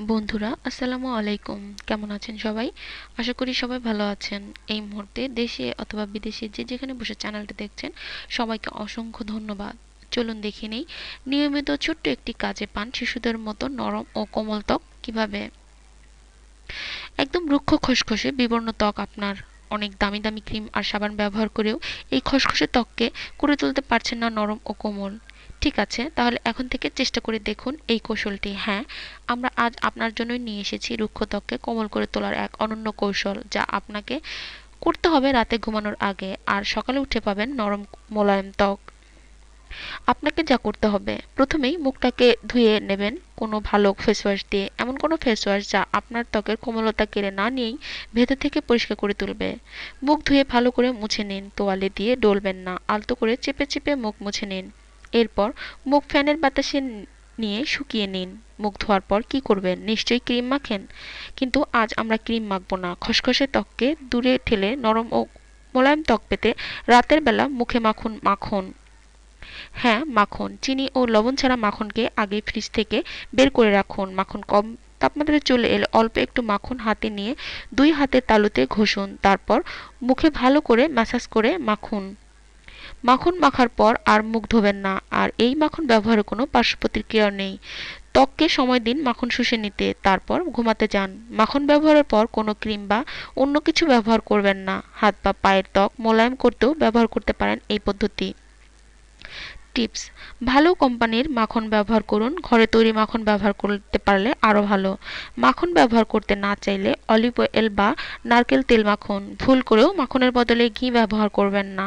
বন্ধুরা, আসসালামু আলাইকুম। কেমন আছেন সবাই? আশা করি সবাই ভালো আছেন। এই মুহূর্তে দেশে অথবা বিদেশে যে যেখানে বসে চ্যানেলটা দেখছেন, সবাইকে অসংখ্য ধন্যবাদ। চলুন দেখে নেই, নিয়মিত ছোট্ট একটি কাজে পান শিশুদের মতো নরম ও কোমল ত্বক কীভাবে? একদম রুক্ষ খসখসে বিবর্ণ ত্বক আপনার অনেক দামি দামি ক্রিম আর সাবান ব্যবহার করেও এই খসখসে ত্বককে করে তুলতে পারছেন না নরম ও কোমল। ঠিক আছে, তাহলে এখন থেকে চেষ্টা করে দেখুন এই কৌশলটি। হ্যাঁ আমরা আজ আপনার জন্যই নিয়ে এসেছি রুক্ষ ত্বককে কোমল করে তোলার এক অনন্য কৌশল, যা আপনাকে করতে হবে রাতে ঘুমানোর আগে। আর সকালে উঠে পাবেন নরম মোলায়েম ত্বক। আপনাকে যা করতে হবে, প্রথমেই মুখটাকে ধুয়ে নেবেন। কোনো ভালো ফেস ওয়াশ দিয়ে, এমন কোনো ফেস ওয়াশ যা আপনার ত্বকের কোমলতা কেড়ে না নিয়েই ভেতর থেকে পরিষ্কার করে তুলবে। মুখ ধুয়ে ভালো করে মুছে নিন, তোয়ালে দিয়ে ডলবেন না, আলতো করে চেপে চেপে মুখ মুছে নিন। এরপর মুখ ফ্যানের বাতাসে নিয়ে শুকিয়ে নিন। মুখ ধোয়ার পর কি করবেন? নিশ্চয়ই ক্রিম মাখেন? কিন্তু আজ আমরা ক্রিম মাখবো না। খসখসে ত্বককে দূরে ঠেলে নরম ও মোলায়েম ত্বক পেতে রাতের বেলা মুখে মাখুন, মাখন। হ্যাঁ মাখন। চিনি ও লবণ ছাড়া মাখনকে আগে ফ্রিজ থেকে বের করে রাখুন। মাখন কম তাপমাত্রায় চলে এলে অল্প একটু মাখন হাতে নিয়ে দুই হাতের তালুতে ঘষুন। তারপর মুখে ভালো করে ম্যাসাজ করে মাখুন। মাখন মাখার পর আর মুখ ধোবেন না। আর এই মাখন ব্যবহারের কোনো পার্শ্ব প্রতিক্রিয়া নেই। ত্বককে সময় দিন মাখন শুষে নিতে। তারপর ঘুমাতে যান। মাখন ব্যবহারের পর কোনো ক্রিম বা অন্য কিছু ব্যবহার করবেন না। হাত বা পায়ের ত্বক মোলায়েম করতেও ব্যবহার করতে পারেন এই পদ্ধতি। টিপস ভালো কোম্পানির মাখন ব্যবহার করুন। ঘরে তৈরি মাখন ব্যবহার করতে পারলে আরও ভালো। মাখন ব্যবহার করতে না চাইলে অলিভ অয়েল বা নারকেল তেল মাখন। ভুল করেও মাখনের বদলে ঘি ব্যবহার করবেন না।